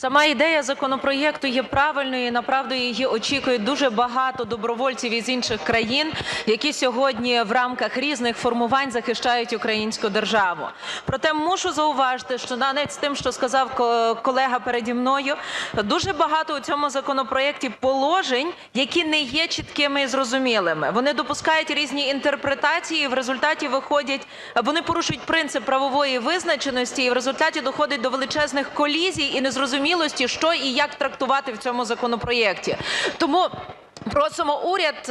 Сама ідея законопроєкту є правильною. Направду її очікують дуже багато добровольців із інших країн, які сьогодні в рамках різних формувань захищають українську державу. Проте мушу зауважити, що навіть з тим, що сказав колега переді мною, дуже багато у цьому законопроєкті положень, які не є чіткими і зрозумілими. Вони допускають різні інтерпретації. і В результаті виходять, вони порушують принцип правової визначеності, і в результаті доходить до величезних колізій і незрозумілості, що і як трактувати в цьому законопроєкті. Тому просимо уряд.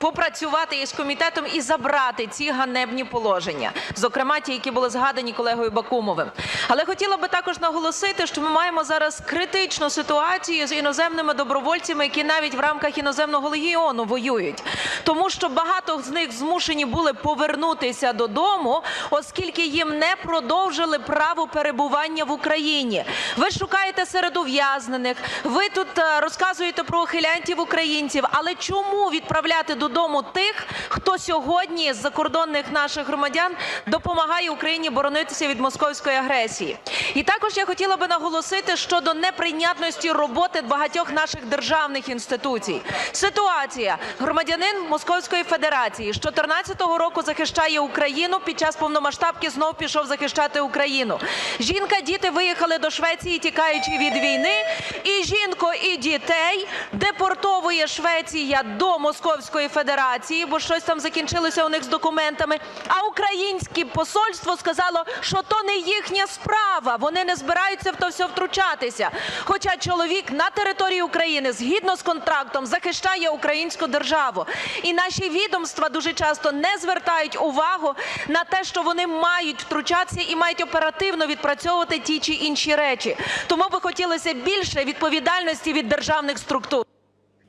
Попрацювати із комітетом і забрати ці ганебні положення, зокрема ті, які були згадані колегою Бакумовим. Але хотіла би також наголосити, що ми маємо зараз критичну ситуацію з іноземними добровольцями, які навіть в рамках іноземного легіону воюють, тому що багато з них змушені були повернутися додому, оскільки їм не продовжили право перебування в Україні. Ви шукаєте серед ув'язнених, ви тут е, розказуєте про ухилянтів українців, але чому відправляти додому тих, хто сьогодні з закордонних наших громадян допомагає Україні боронитися від московської агресії? І також я хотіла би наголосити щодо неприйнятності роботи багатьох наших державних інституцій. Ситуація громадянин Московської Федерації з 2014 року захищає Україну. Під час повномасштабки знов пішов захищати Україну. Жінка, діти виїхали до Швеції, тікаючи від війни. І жінко, і дітей депортовує Швеція до Московської Федерації, бо щось там закінчилося у них з документами. А українське посольство сказало, що то не їхня справа. Вони не збираються в то все втручатися. Хоча чоловік на території України згідно з контрактом захищає українську державу. І наші відомства дуже часто не звертають увагу на те, що вони мають втручатися і мають оперативно відпрацьовувати ті чи інші речі. Тому би хотілося більше відповідальності від державних структур.